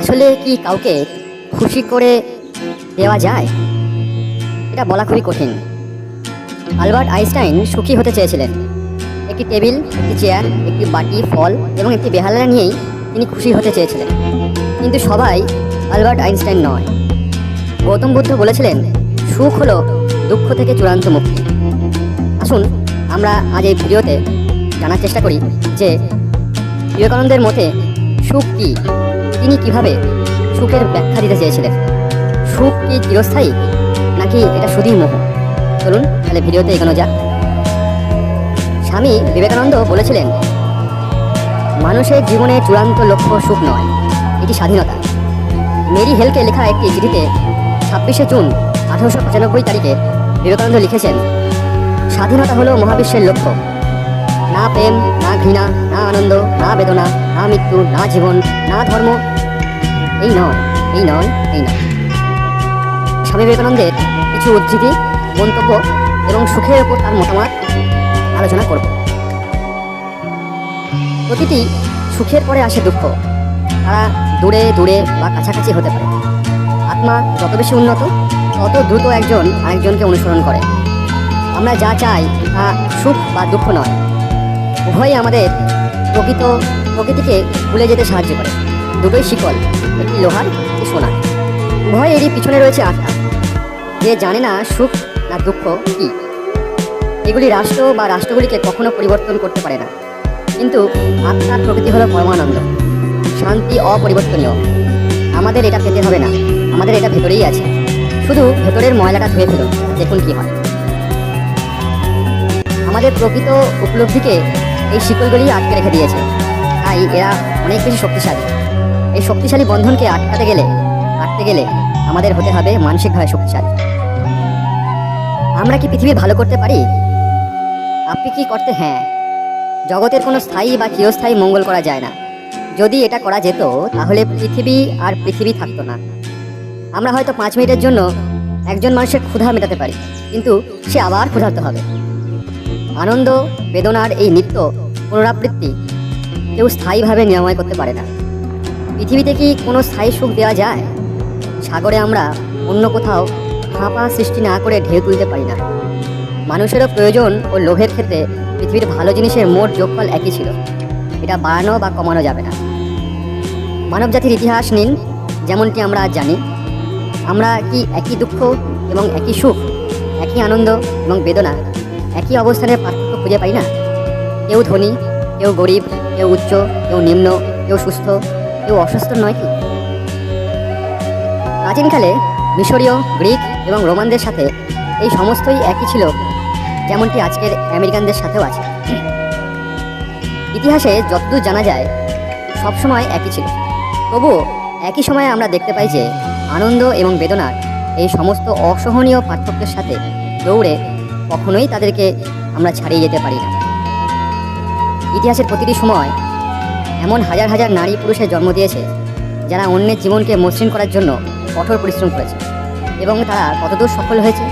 আসলে কি কাউকে খুশি করে দেওয়া যায়? এটা বলা খুবই কঠিন। আলবার্ট আইনস্টাইন সুখী হতে চেয়েছিলেন। একটি টেবিল, একটি চেয়ার, একটি বাটি, ফল এবং একটি বেহালা নিয়েই তিনি খুশি হতে চেয়েছিলেন। কিন্তু সবাই আলবার্ট আইনস্টাইন নয়। গৌতম বুদ্ধ বলেছিলেন, সুখ হলো দুঃখ থেকে চূড়ান্ত মুক্তি। আসুন, আমরা আজ এই ভিডিওতে জানার চেষ্টা করি যে বিবেকানন্দের মতে সুখ কি? তিনি কীভাবে সুখের ব্যাখ্যা দিতে চেয়েছিলেন? সুখ কি চিরস্থায়ী, নাকি এটা শুধুই মোহ চলুন তাহলে ভিডিওতে এগোনো যাক। স্বামী বিবেকানন্দ বলেছিলেন, মানুষের জীবনে চূড়ান্ত লক্ষ্য সুখ নয়, এটি স্বাধীনতা। মেরি হেলকে লেখা একটি চিঠিতে ছাব্বিশে জুন আঠারোশো পঁচানব্বই তারিখে বিবেকানন্দ লিখেছেন, স্বাধীনতা হলো মহাবিশ্বের লক্ষ্য। না প্রেম, না ঘৃণা, না আনন্দ, না বেদনা, না মৃত্যু, না জীবন, না ধর্ম। এই নয় এই নয় এই নয়। স্বামী বিবেকানন্দের কিছু উদ্ধৃতি, মন্তব্য এবং সুখের ওপর তার মতামত আলোচনা করব। প্রতিটি সুখের পরে আসে দুঃখ। তারা দূরে দূরে বা কাছাকাছি হতে পারে। আত্মা যত বেশি উন্নত, তত দ্রুত একজন আরেকজনকে অনুসরণ করে। আমরা যা চাই তা সুখ বা দুঃখ নয়। উভয়ই আমাদের প্রকৃত প্রকৃতিকে ভুলে যেতে সাহায্য করে। দুটোই শিকল, একটি লোহার, একটি সোনার। উভয় এরই পিছনে রয়েছে আশা। যে জানে না সুখ না দুঃখ কি। এগুলি রাষ্ট্র বা রাষ্ট্রগুলিকে কখনো পরিবর্তন করতে পারে না। কিন্তু আত্মার প্রকৃতি হলো পরমানন্দ। শান্তি অপরিবর্তনীয়। আমাদের এটা পেতে হবে না। আমাদের এটা ভেতরেই আছে। শুধু ভেতরের ময়লাটা ধুয়ে ফেলুন, দেখুন কি হয়। আমাদের প্রকৃত উপলব্ধিকে এই শিকলগুলি আটকে রেখে দিয়েছে। তাই এরা অনেক বেশি শক্তিশালী। এই শক্তিশালী বন্ধনকে আটকাতে গেলে আটতে গেলে আমাদের হতে হবে মানসিকভাবে শক্তিশালী। আমরা কি পৃথিবী ভালো করতে পারি? আপনি কি করতে হ্যাঁ। জগতের কোনো স্থায়ী বা চিরস্থায়ী মঙ্গল করা যায় না। যদি এটা করা যেত, তাহলে পৃথিবী আর পৃথিবী থাকতো না। আমরা হয়তো পাঁচ মিনিটের জন্য একজন মানুষের ক্ষুধা মেটাতে পারি, কিন্তু সে আবার ক্ষুধার্ত হবে। আনন্দ, বেদনার এই নিত্য পুনরাবৃত্তি কেউ স্থায়ীভাবে নিরাময় করতে পারে না। পৃথিবীতে কি কোনো স্থায়ী সুখ দেওয়া যায়? সাগরে আমরা অন্য কোথাও ফাঁপা সৃষ্টি না করে ঢেউ তুলতে পারি না। মানুষেরও প্রয়োজন ও লোভের ক্ষেত্রে পৃথিবীর ভালো জিনিসের মোট যোগফল একই ছিল। এটা বাড়ানো বা কমানো যাবে না। মানব জাতির ইতিহাস নিন, যেমনটি আমরা আজ জানি। আমরা কি একই দুঃখ এবং একই সুখ, একই আনন্দ এবং বেদনা একই অবস্থানের পার্থক্য খুঁজে পাই না। কেউ ধনী, কেউ গরিব, কেউ উচ্চ, কেউ নিম্ন, কেউ সুস্থ, কেউ অসুস্থ নয় কি? প্রাচীনকালে মিশরীয়, গ্রিক এবং রোমানদের সাথে এই সমস্তই একই ছিল, যেমনটি আজকের আমেরিকানদের সাথেও আছে। ইতিহাসে যতদূর জানা যায় সবসময় একই ছিল। তবুও একই সময়ে আমরা দেখতে পাই যে, আনন্দ এবং বেদনার এই সমস্ত অসহনীয় পার্থক্যের সাথে দৌড়ে কখনোই তাদেরকে আমরা ছাড়িয়ে যেতে পারি না। ইতিহাসের প্রতিটি সময় এমন হাজার হাজার নারী পুরুষের জন্ম দিয়েছে, যারা অন্যের জীবনকে মসৃণ করার জন্য কঠোর পরিশ্রম করেছে। এবং তারা কতদূর সফল হয়েছে?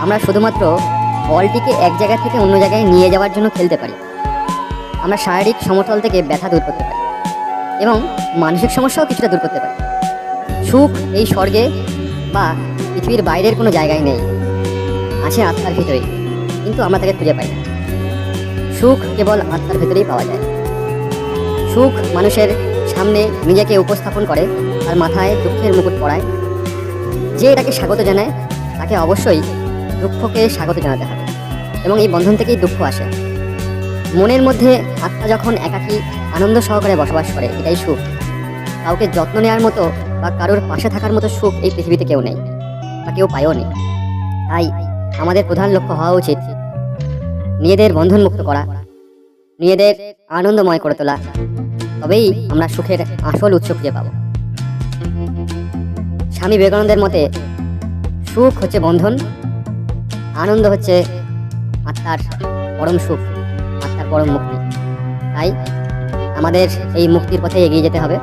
আমরা শুধুমাত্র বলটিকে এক জায়গা থেকে অন্য জায়গায় নিয়ে যাওয়ার জন্য খেলতে পারি। আমরা শারীরিক সমতল থেকে ব্যথা দূর করতে পারি। এবং মানসিক সমস্যাও কিছুটা দূর করতে পারি। সুখ এই স্বর্গে বা পৃথিবীর বাইরের কোনো জায়গায় নেই। আছে আত্মার ভিতরেই, কিন্তু আমরা তাকে খুঁজে পাই না। সুখ কেবল আত্মার ভিতরেই পাওয়া যায়। সুখ মানুষের সামনে নিজেকে উপস্থাপন করে আর মাথায় দুঃখের মুকুট পরায়। যে এটাকে স্বাগত জানায়, তাকে অবশ্যই দুঃখকে স্বাগত জানাতে হবে। এবং এই বন্ধন থেকেই দুঃখ আসে। মনের মধ্যে আত্মা যখন একাকী, আনন্দ সহকারে বসবাস করে, এটাই সুখ। কাউকে যত্ন নেওয়ার মতো বা কারোর পাশে থাকার মতো সুখ এই পৃথিবীতে কেউ নেই, বা কেউ পায়ও নেই। তাই আমাদের প্রধান লক্ষ্য হওয়া উচিত। নিজেদের বন্ধন মুক্ত করা। নিজেদের আনন্দময় করে তোলা। তবেই আমরা সুখের আসল উৎস খুঁজে পাব। স্বামী বিবেকানন্দের মতে, সুখ হচ্ছে বন্ধন, আনন্দ হচ্ছে আত্মার পরম সুখ, আত্মার পরম মুক্তি। তাই আমাদের এই মুক্তির পথে এগিয়ে যেতে হবে।